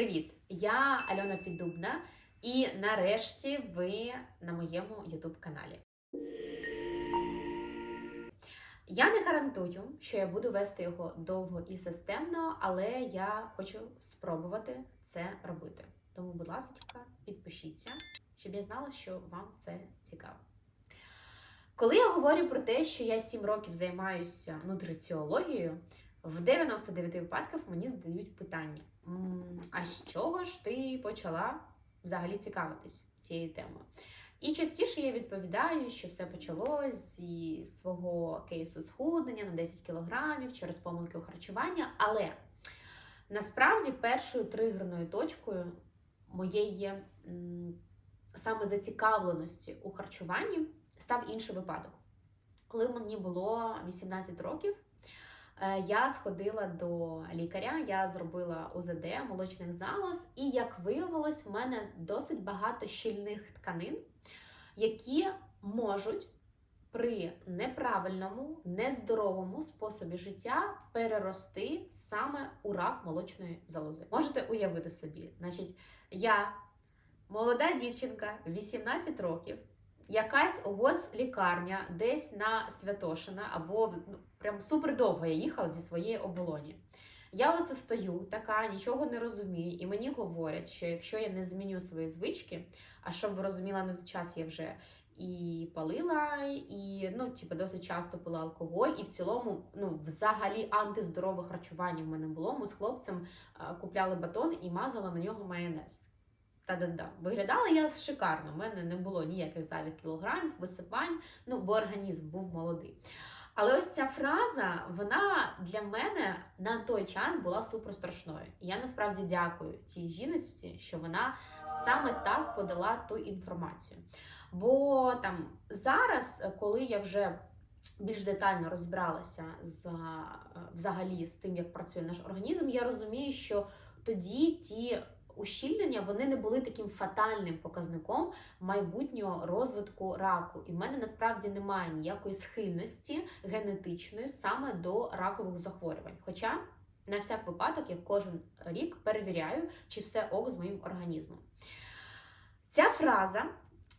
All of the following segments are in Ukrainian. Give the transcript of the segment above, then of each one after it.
Привіт! Я Альона Піддубна, і нарешті ви на моєму YouTube каналі. Я не гарантую, що я буду вести його довго і системно, але я хочу спробувати це робити. Тому, будь ласка, підпишіться, щоб я знала, що вам це цікаво. Коли я говорю про те, що я 7 років займаюся нутриціологією, в 99 випадках мені задають питання: «М, а з чого ж ти почала взагалі цікавитись цією темою? І частіше я відповідаю, що все почалось зі свого кейсу схуднення на 10 кілограмів через помилки у харчуванні. Але насправді першою тригерною точкою моєї саме зацікавленості у харчуванні став інший випадок. Коли мені було 18 років, я сходила до лікаря, я зробила УЗД молочних залоз, і як виявилось, в мене досить багато щільних тканин, які можуть при неправильному, нездоровому способі життя перерости саме у рак молочної залози. Можете уявити собі, значить, я молода дівчинка, 18 років. Якась гослікарня десь на Святошина, або ну, прям супер довго я їхала зі своєї оболоні. Я оце стою, така, нічого не розумію, і мені говорять, що якщо я не зміню свої звички, а щоб ви розуміла, на той час я вже і палила, і ну, типу, досить часто пила алкоголь, і в цілому, ну, взагалі антиздорове харчування в мене було. Ми з хлопцем купляли батон і мазали на нього майонез. Та-да-да. Виглядала я шикарно. У мене не було ніяких зайвих кілограмів, висипань, ну, бо організм був молодий. Але ось ця фраза, вона для мене на той час була супер страшною. І я насправді дякую тій жіночці, що вона саме так подала ту інформацію. Бо там зараз, коли я вже більш детально розбиралася з е, взагалі з тим, як працює наш організм, я розумію, що тоді ті ущільнення вони не були таким фатальним показником майбутнього розвитку раку. І в мене насправді немає ніякої схильності генетичної саме до ракових захворювань. Хоча на всяк випадок я кожен рік перевіряю, чи все ок з моїм організмом. Ця фраза.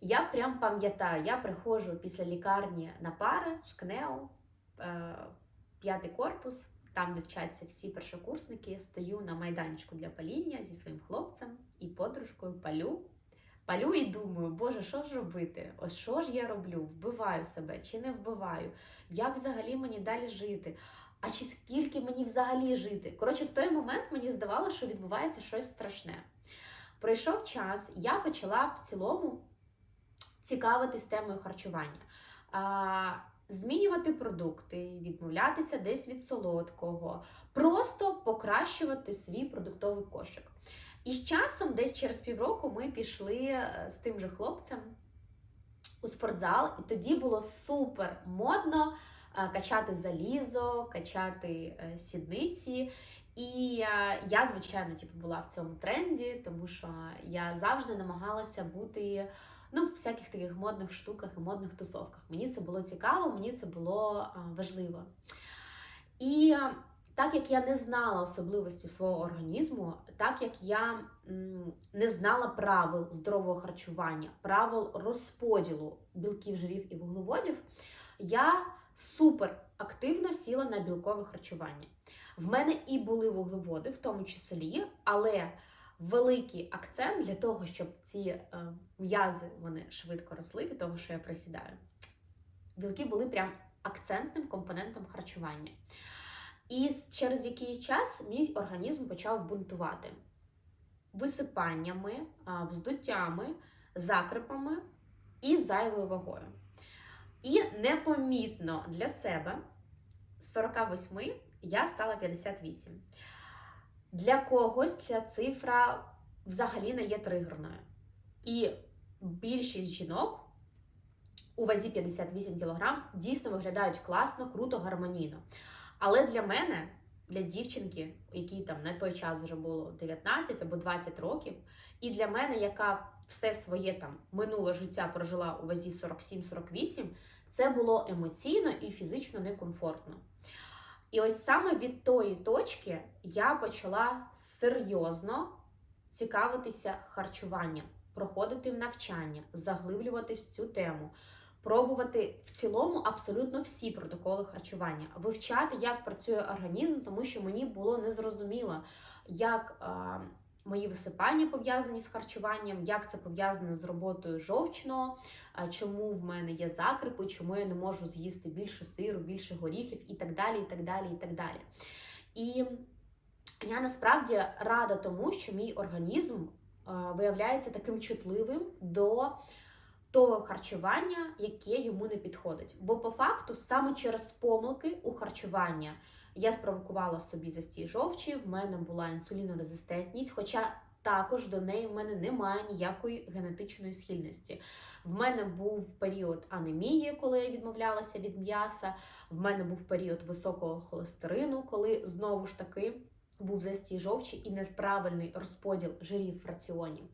Я прям пам'ятаю, я приходжу після лікарні на пари, шкнеу, е, п'ятий корпус, там, де вчаться всі першокурсники, стою на майданчику для паління зі своїм хлопцем і подружкою палю. Палю і думаю, боже, що ж робити? Ось що ж я роблю? Вбиваю себе чи не вбиваю? Як взагалі мені далі жити? А чи скільки мені взагалі жити? Коротше, в той момент мені здавалося, що відбувається щось страшне. Пройшов час, я почала в цілому цікавитись темою харчування. Змінювати продукти, відмовлятися десь від солодкого, просто покращувати свій продуктовий кошик. І з часом, десь через півроку, ми пішли е, з тим же хлопцем у спортзал, і тоді було супер модно е, качати залізо, качати е, сідниці. І я, звичайно, типу, була в цьому тренді, тому що я завжди намагалася бути ну, в всяких таких модних штуках і модних тусовках. Мені це було цікаво, мені це було важливо. І так як я не знала особливості свого організму, так як я не знала правил здорового харчування, правил розподілу білків, жирів і вуглеводів, я супер активно сіла на білкове харчування. В мене і були вуглеводи, в тому числі, але великий акцент для того, щоб ці е, м'язи вони швидко росли від того, що я присідаю. Білки були прям акцентним компонентом харчування. І через якийсь час мій організм почав бунтувати висипаннями, вздуттями, закрипами і зайвою вагою. І непомітно для себе з 48 я стала 58. Для когось ця цифра взагалі не є тригерною. І більшість жінок у вазі 58 кг дійсно виглядають класно, круто, гармонійно. Але для мене, для дівчинки, якій там на той час вже було 19 або 20 років, і для мене, яка все своє там минуле життя прожила у вазі 47-48, це було емоційно і фізично некомфортно. І ось саме від тої точки я почала серйозно цікавитися харчуванням, проходити навчання, заглиблюватись в цю тему. Пробувати в цілому абсолютно всі протоколи харчування, вивчати, як працює організм, тому що мені було незрозуміло, як мої висипання пов'язані з харчуванням, як це пов'язано з роботою жовчного, чому в мене є закрипи, чому я не можу з'їсти більше сиру, більше горіхів і так далі. І так далі, і так далі. І я насправді рада тому, що мій організм виявляється таким чутливим до того харчування, яке йому не підходить. Бо по факту, саме через помилки у харчування я спровокувала собі застій жовчі, в мене була інсулінорезистентність, хоча також до неї в мене немає ніякої генетичної схильності. В мене був період анемії, коли я відмовлялася від м'яса. В мене був період високого холестерину, коли знову ж таки був застій жовчі і неправильний розподіл жирів в раціоні.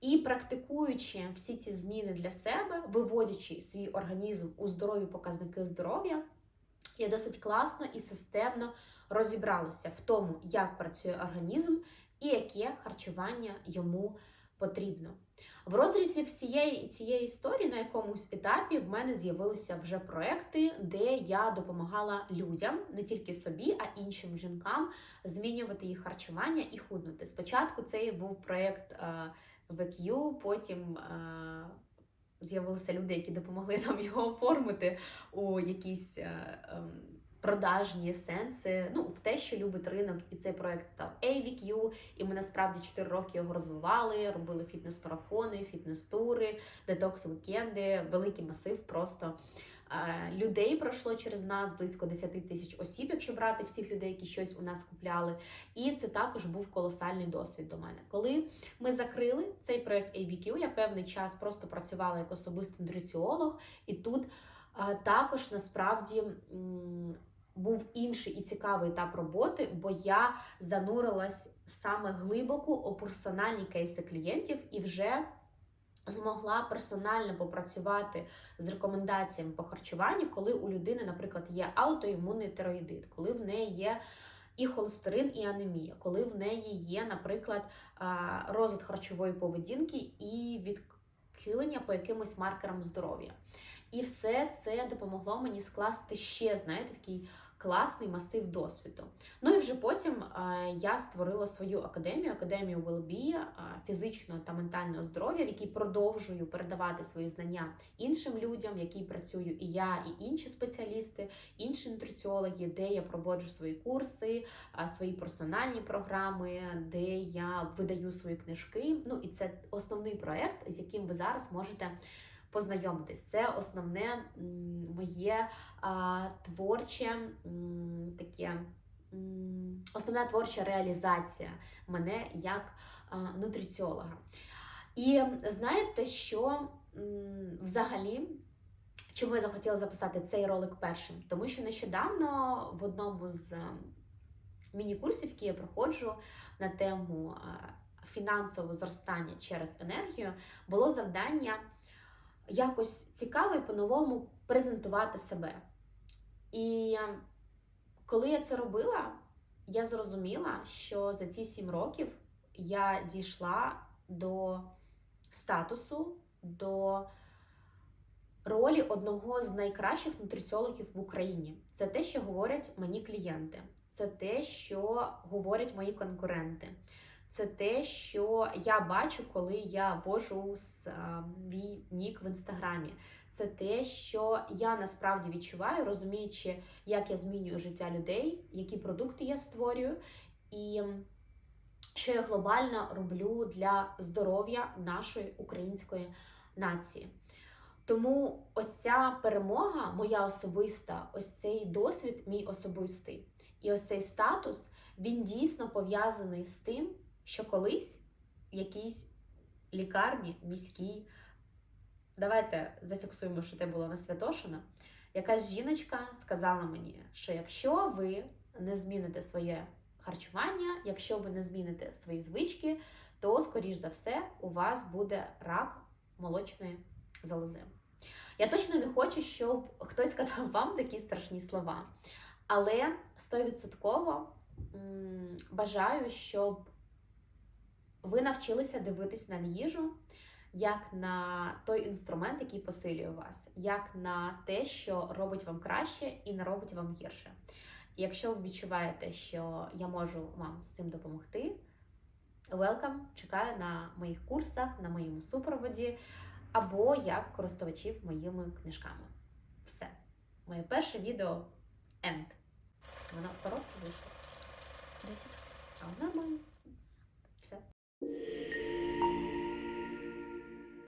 І практикуючи всі ці зміни для себе, виводячи свій організм у здорові показники здоров'я, я досить класно і системно розібралася в тому, як працює організм і яке харчування йому потрібно. В розрізі всієї цієї історії на якомусь етапі в мене з'явилися вже проекти, де я допомагала людям, не тільки собі, а іншим жінкам змінювати їх харчування і худнути. Спочатку це був проєкт VQ, потім е, з'явилися люди, які допомогли нам його оформити у якісь е, е, продажні сенси. Ну, в те, що любить ринок, і цей проект став AVQ, і ми насправді 4 роки його розвивали, робили фітнес-марафони, фітнес-тури, детокс-вікенди, великий масив просто. Людей пройшло через нас близько 10 тисяч осіб, якщо брати всіх людей, які щось у нас купляли. І це також був колосальний досвід до мене. Коли ми закрили цей проект ABQ, я певний час просто працювала як особистий нутриціолог, і тут також насправді. Був інший і цікавий етап роботи, бо я занурилась саме глибоко у персональні кейси клієнтів і вже змогла персонально попрацювати з рекомендаціями по харчуванню, коли у людини, наприклад, є аутоімунний тироїдит, коли в неї є і холестерин, і анемія, коли в неї є, наприклад, розлад харчової поведінки і відхилення по якимось маркерам здоров'я. І все це допомогло мені скласти ще, знаєте, такий класний масив досвіду. Ну і вже потім я створила свою академію, академію Wellbe, фізичного та ментального здоров'я, в якій продовжую передавати свої знання іншим людям, в якій працюю і я, і інші спеціалісти, інші нутриціологи, де я проводжу свої курси, свої персональні програми, де я видаю свої книжки. Ну і це основний проект, з яким ви зараз можете познайомитись. Це основне моє а, творче таке. Основна творча реалізація мене як нутриціолога. І знаєте, що взагалі, чому я захотіла записати цей ролик першим? Тому що нещодавно в одному з міні-курсів, які я проходжу на тему фінансового зростання через енергію, було завдання якось цікаво і по-новому презентувати себе. І коли я це робила, я зрозуміла, що за ці сім років я дійшла до статусу, до ролі одного з найкращих нутриціологів в Україні. Це те, що говорять мені клієнти, це те, що говорять мої конкуренти це те, що я бачу, коли я ввожу свій нік в інстаграмі. Це те, що я насправді відчуваю, розуміючи, як я змінюю життя людей, які продукти я створюю, і що я глобально роблю для здоров'я нашої української нації. Тому ось ця перемога, моя особиста, ось цей досвід, мій особистий. І ось цей статус, він дійсно пов'язаний з тим, що колись в якійсь лікарні міській, давайте зафіксуємо, що це було на Святошина, якась жіночка сказала мені, що якщо ви не зміните своє харчування, якщо ви не зміните свої звички, то, скоріш за все, у вас буде рак молочної залози. Я точно не хочу, щоб хтось сказав вам такі страшні слова. Але 100% бажаю, щоб ви навчилися дивитись на їжу як на той інструмент, який посилює вас, як на те, що робить вам краще і не робить вам гірше. Якщо ви відчуваєте, що я можу вам з цим допомогти, welcome, чекаю на моїх курсах, на моєму супроводі або як користувачів моїми книжками. Все. Моє перше відео end. Воно коротке вийшло. 10. А нормально. you